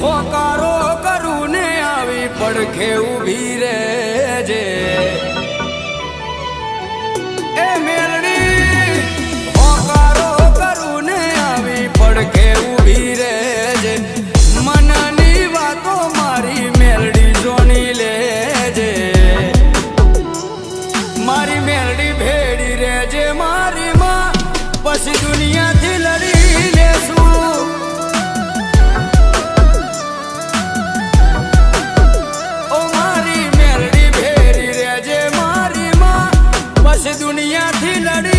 હોકારો કરું ને આવી પડખે ઊભી રહેજે દુનિયાથી લડી.